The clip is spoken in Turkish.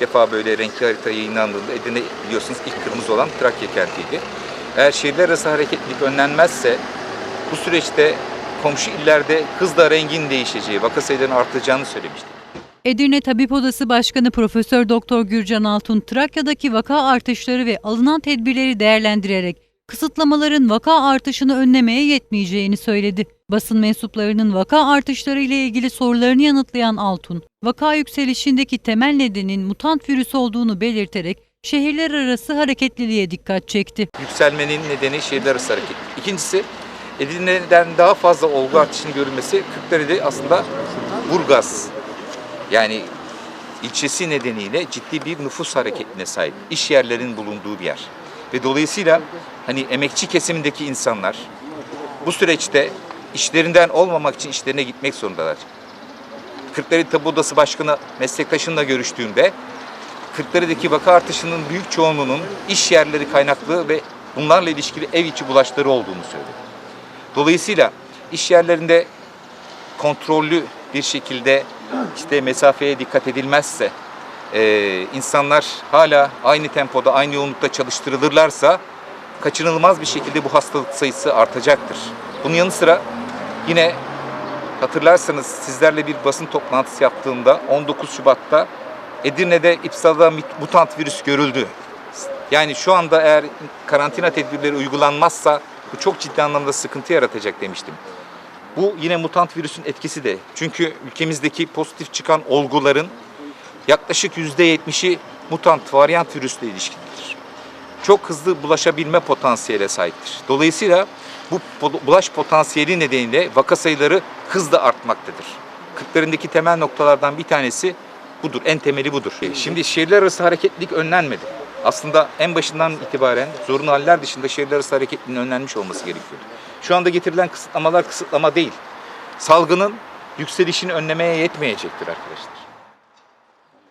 defa böyle renkli harita yayınlandığında Edirne biliyorsunuz ilk kırmızı olan Trakya kentiydi. Eğer şehirler arası hareketlilik önlenmezse bu süreçte komşu illerde hızla rengin değişeceği, vaka sayılarının artacağını söylemiştik. Edirne Tabip Odası Başkanı Profesör Doktor Gürcan Altun, Trakya'daki vaka artışları ve alınan tedbirleri değerlendirerek kısıtlamaların vaka artışını önlemeye yetmeyeceğini söyledi. Basın mensuplarının vaka artışları ile ilgili sorularını yanıtlayan Altun, vaka yükselişindeki temel nedenin mutant virüs olduğunu belirterek şehirler arası hareketliliğe dikkat çekti. Yükselmenin nedeni şehirler arası hareket. İkincisi Edirne'den daha fazla olgu artışının görülmesi Kırklareli'de aslında Burgaz yani ilçesi nedeniyle ciddi bir nüfus hareketine sahip. İş yerlerinin bulunduğu bir yer. Ve dolayısıyla hani emekçi kesimindeki insanlar bu süreçte işlerinden olmamak için işlerine gitmek zorundalar. Kırklareli Tabip Odası Başkanı meslektaşımla görüştüğümde Kırklareli'deki vaka artışının büyük çoğunluğunun iş yerleri kaynaklı ve bunlarla ilişkili ev içi bulaşları olduğunu söyledi. Dolayısıyla iş yerlerinde kontrollü bir şekilde işte mesafeye dikkat edilmezse, e, insanlar hala aynı tempoda, aynı yoğunlukta çalıştırılırlarsa kaçınılmaz bir şekilde bu hastalık sayısı artacaktır. Bunun yanı sıra yine hatırlarsanız sizlerle bir basın toplantısı yaptığımda 19 Şubat'ta Edirne'de İpsala'da mit- mutant virüs görüldü. Yani şu anda eğer karantina tedbirleri uygulanmazsa bu çok ciddi anlamda sıkıntı yaratacak demiştim. Bu yine mutant virüsün etkisi de. Çünkü ülkemizdeki pozitif çıkan olguların yaklaşık %70'i mutant varyant virüsle ilişkilidir. Çok hızlı bulaşabilme potansiyele sahiptir. Dolayısıyla bu bulaş potansiyeli nedeniyle vaka sayıları hızla artmaktadır. Kırklarındaki temel noktalardan bir tanesi budur. En temeli budur. Şimdi şehirler arası hareketlilik önlenmedi. Aslında en başından itibaren zorunlu haller dışında şehirler arası hareketliliğin önlenmiş olması gerekiyordu. Şu anda getirilen kısıtlamalar kısıtlama değil. Salgının yükselişini önlemeye yetmeyecektir arkadaşlar.